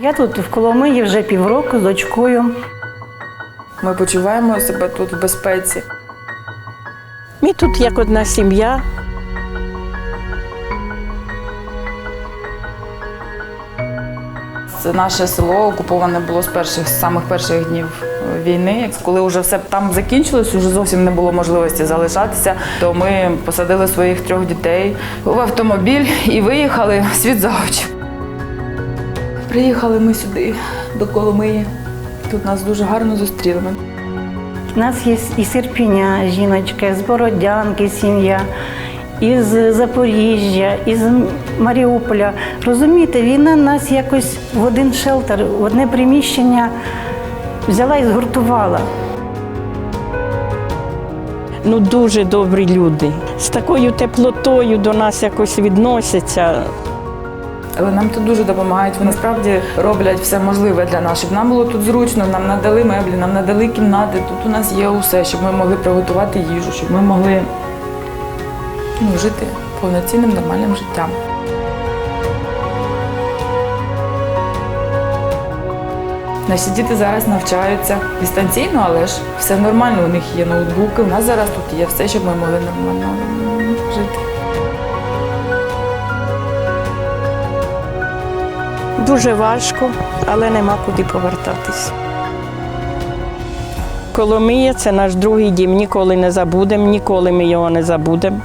Я тут в Коломиї вже півроку з дочкою. Ми почуваємо себе тут в безпеці. Ми тут як одна сім'я. Це наше село окуповане було з перших з самих перших днів війни. Коли вже все там закінчилось, вже зовсім не було можливості залишатися. То ми посадили своїх трьох дітей в автомобіль і виїхали світ за очі. Приїхали ми сюди, до Коломиї. Тут нас дуже гарно зустріли. У нас є і Серпіня жіночка, з Бородянки сім'я, із Запоріжжя, із Маріуполя. Розумієте, війна нас якось в один шелтер, в одне приміщення взяла і згуртувала. Ну дуже добрі люди. З такою теплотою до нас якось відносяться. Але нам тут дуже допомагають. Вони справді роблять все можливе для нас, щоб нам було тут зручно, нам надали меблі, нам надали кімнати. Тут у нас є усе, щоб ми могли приготувати їжу, щоб ми могли ну, жити повноцінним нормальним життям. Наші діти зараз навчаються дистанційно, але ж все нормально. У них є ноутбуки. У нас зараз тут є все, щоб ми могли нормально жити. Дуже важко, але нема куди повертатись. Коломия це наш другий дім, ніколи не забудемо, ніколи ми його не забудемо.